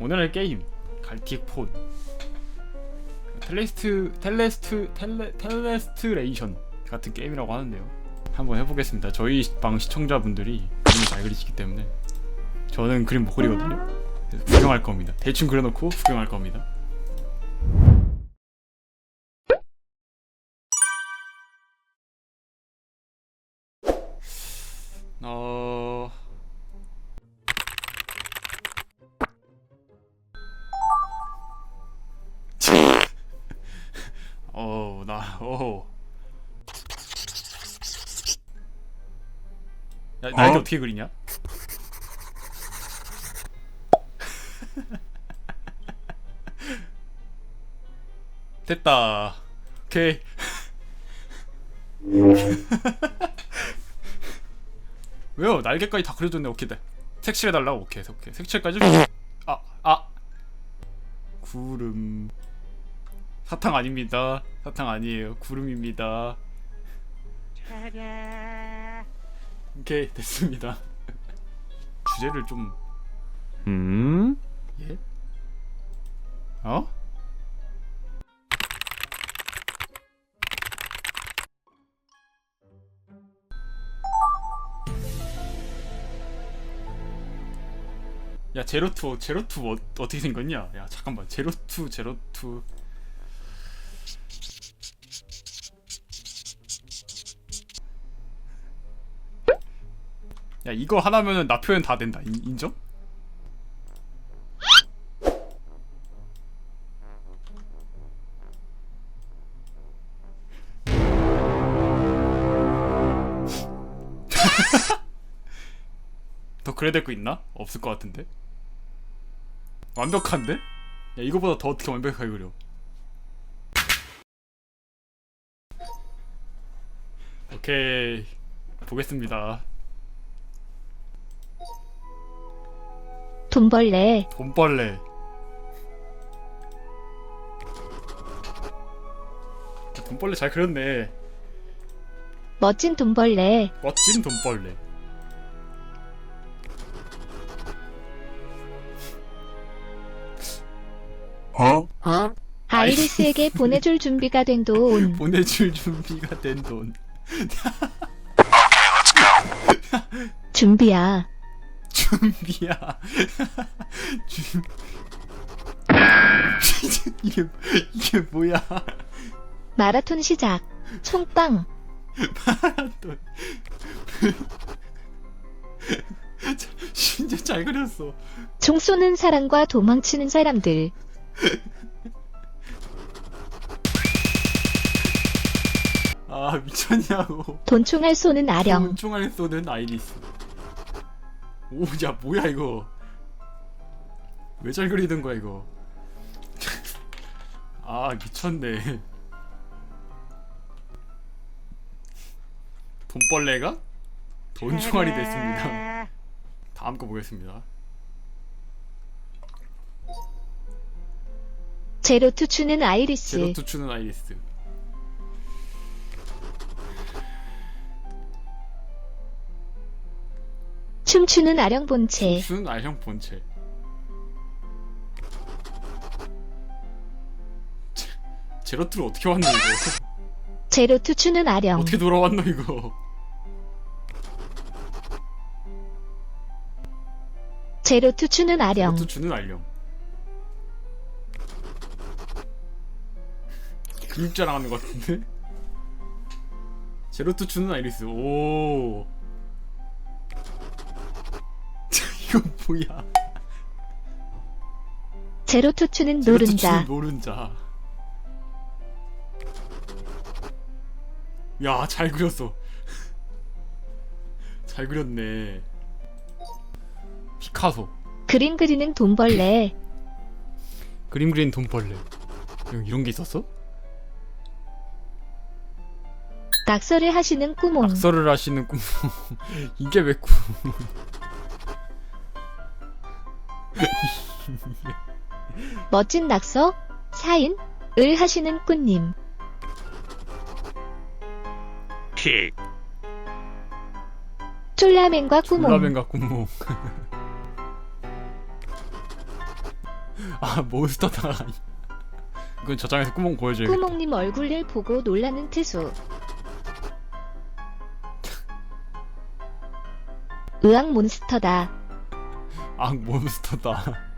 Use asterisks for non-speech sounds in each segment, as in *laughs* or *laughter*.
오늘의 게임 갈틱 폰 텔레스트 텔레스트 텔레 텔레스트레이션 같은 게임이라고 하는데요. 한번 해보겠습니다. 저희 방 시청자분들이 그림을 잘 그리시기 때문에 저는 그림 못 그리거든요. 그래서 구경할 겁니다. 대충 그려놓고 구경할 겁니다. 어 어, 야, 날개 어? 어떻게 그리냐? *laughs* 됐다. 오케이. *laughs* 왜요? 날개까지 다 그려줬네. 오케이. 네. 색칠해달라고. 오케이. 오케이. 색칠까지. 아, 아. 구름. 사탕 아닙니다. 사탕 아니에요. 구름입니다. 오케이 됐습니다. *laughs* 주제를 좀 음? 예? 어? 야 제로투 제로투 어, 어떻게 생겼냐? 야 잠깐만 제로투 제로투 야 이거 하나면은 나 표현 다 된다 인, 인정? *laughs* 더 그래야 될 거 있나? 없을 것 같은데 완벽한데? 야 이거보다 더 어떻게 완벽하게 그려 오케이 보겠습니다 돈벌레, 돈벌레. 돈벌레 잘 그렸네. 멋진 돈벌레, 멋진 돈벌레. 어? 아이리스에게 보내줄 준비가 된 돈, *laughs* 보내줄 준비가 된 돈. *laughs* 준비야. 준비야. *laughs* 준... *laughs* 이게 이게 뭐야? 마라톤 시작. 총빵, 돈 *laughs* 진짜 잘 그렸어. 총 쏘는 사람과 도망치는 사람들, 아 미쳤냐고. 돈총알 쏘는 아령, 총알 쏘는 아이리스 오야 뭐야 이거. 왜 잘 그리는 거야 이거? *laughs* 아 미쳤네. 돈벌레가? 돈총알이 됐습니다. 다음 거 보겠습니다. 제로투 추는 아이리스, 제로투 추는 아이리스 춤추는 아령 본체, 추는 아형 본체. 제- 제로투를 어떻게 왔노 이거 제로투 추는 아령, 어떻게 돌아왔노 이거? 제로투 추는 아령, 제로투 추는 알령. 근육 자랑 하는 것 같은데? 제로투 추는 아이리스. 오 이거 뭐야? 제로투 추는 제로투 노른자, 노른자. 야 잘 그렸어. *laughs* 잘 그렸네. 피카소. 그림 그리는 돈벌레, 그림 그린 돈벌레. 이런- 이런 게 있었어? 낙서를 하시는 꾸몽, 낙서를 하시는 꿈 *laughs* 이게 왜 꿈? 멋진 낙서, 사인, 을 하시는 꾸님, 픽. 쫄라맨과 꾸몽, 라면과 꿈몽 아 몬스터다 이건 저장해서 구멍 보여줘야겠다 꾸몽님 얼굴을 보고 놀라는 트수. *laughs* 의학 몬스터다. 악 몬스터다. *laughs*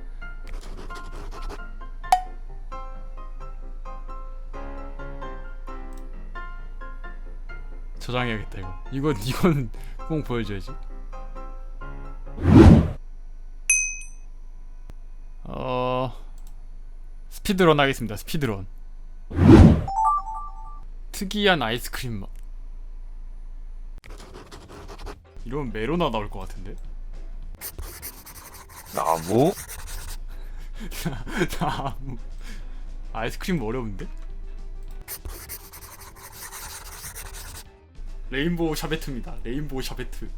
저장해야겠다 이거. 이건 이건 구멍 보여줘야지. 어 스피드런 하겠습니다 스피드런. 특이한 아이스크림 맛. 이러면 메로나 나올 것 같은데 나무? *laughs* 나무 아이스크림 어려운데? 레인보우 샤베트입니다. 레인보우 샤베트.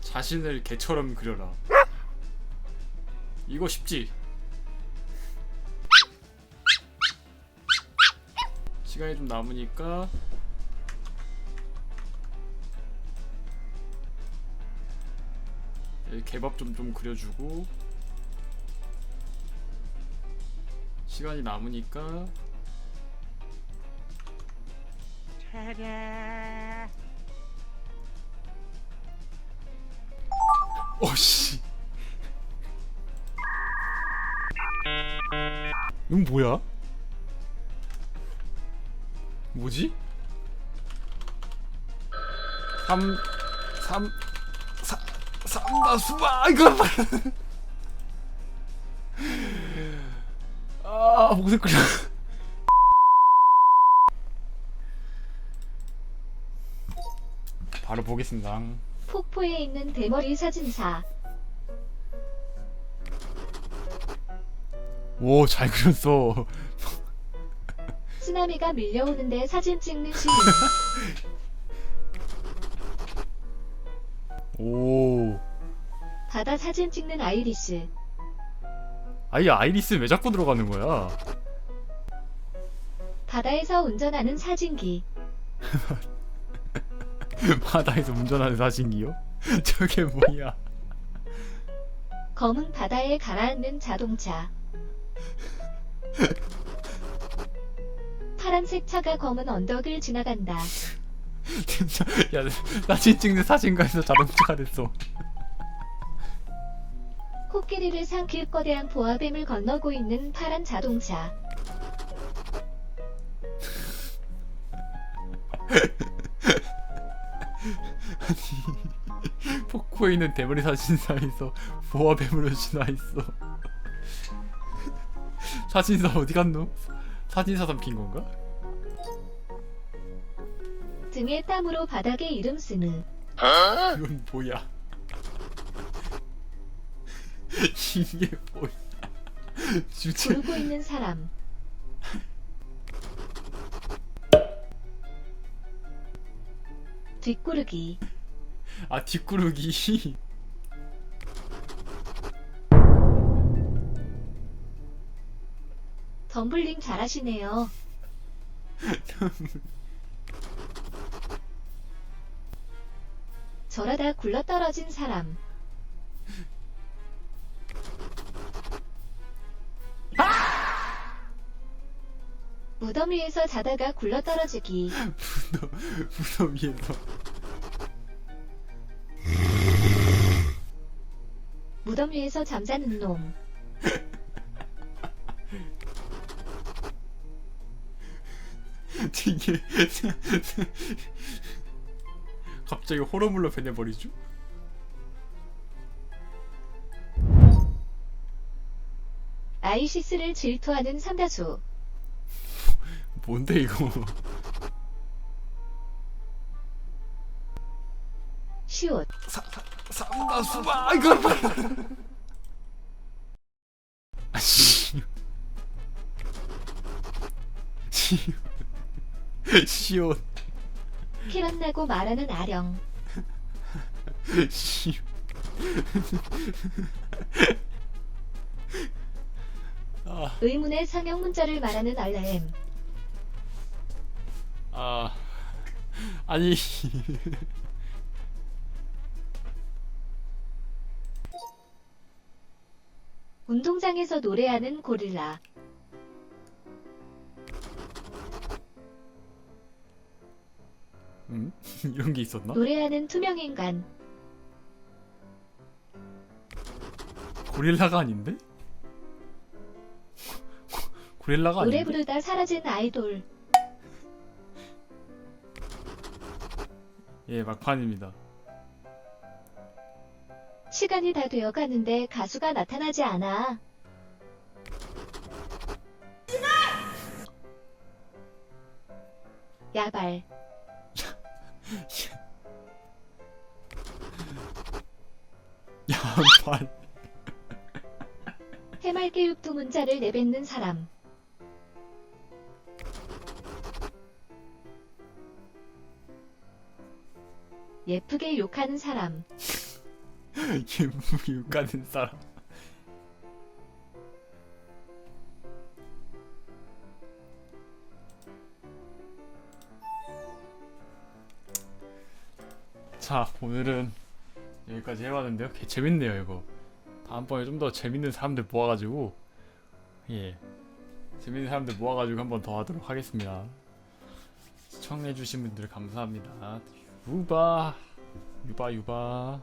자신을 개처럼 그려라. 이거 쉽지? 시간이 좀 남으니까 개밥 좀 좀 그려주고 시간이 남으니까 어씨 이건 뭐야? 뭐지? 3 3 4 삼다수마 이거 아 목소리 끓여 바로 보겠습니다 폭포에 있는 대머리 사진사. 오잘 그렸어 쓰나미가 밀려오는데 사진 찍는 시민. *laughs* 오 바다 사진 찍는 아이리스. 아이 아이리스 왜 자꾸 들어가는 거야 바다에서 운전하는 사진기. *laughs* 바다에서 운전하는 사진기요? *laughs* 저게 뭐야 검은 바다에 가라앉는 자동차. *laughs* 파란색 차가 검은 언덕을 지나간다. 진짜 야 사진 찍는 사진가에서 자동차가 됐어 코끼리를 삼킬 거대한 보아뱀을 건너고 있는 파란 자동차. 폭포에 있는 대머리 사진사에서 보아뱀으로 지나 있어. 사진사 어디 갔노? 사진사 삼킨 건가? 등에 땀으로 바닥에 이름 쓰는 이건 뭐야? *laughs* 이게 뭐야? 주제 부르고 있는 사람. 뒷구르기. 아 뒷구르기 덤블링 잘하시네요. *laughs* 저러다 굴러떨어진 사람. 무덤 위에서 자다가 굴러떨어지기. 무덤 위에서 무덤 위에서 잠자는 놈. 이게 갑자기 호러물로 변해버리죠? 아이시스를 질투하는 삼다수. 뭔데 이거 시옷. 사, 사, 삼다수마 이거 봐 아씨 시옷 시옷 이렇게 만나고 말하는 아령. 씨. *laughs* 아, 의문의 상형 문자를 말하는 알렘. 아, 아니. 운동장에서 노래하는 고릴라. 음? *laughs* 이런 게 있었나? 노래하는 투명 인간. 고릴라가 아닌데? 고- 고릴라가 노래 아닌데? 부르다 사라진 아이돌. 예 막판입니다 시간이 다 되어 가는데 가수가 나타나지 않아. 야발. 야반 해맑게 두 문자를 내뱉는 사람. 예쁘게 욕하는 사람. *laughs* 예물이 가는 사람 자 오늘은 여기까지 해봤는데요. 개 재밌네요 이거. 다음번에 좀 더 재밌는 사람들 모아가지고 예 재밌는 사람들 모아가지고 한번 더 하도록 하겠습니다. 시청해주신 분들 감사합니다. 유바 유바 유바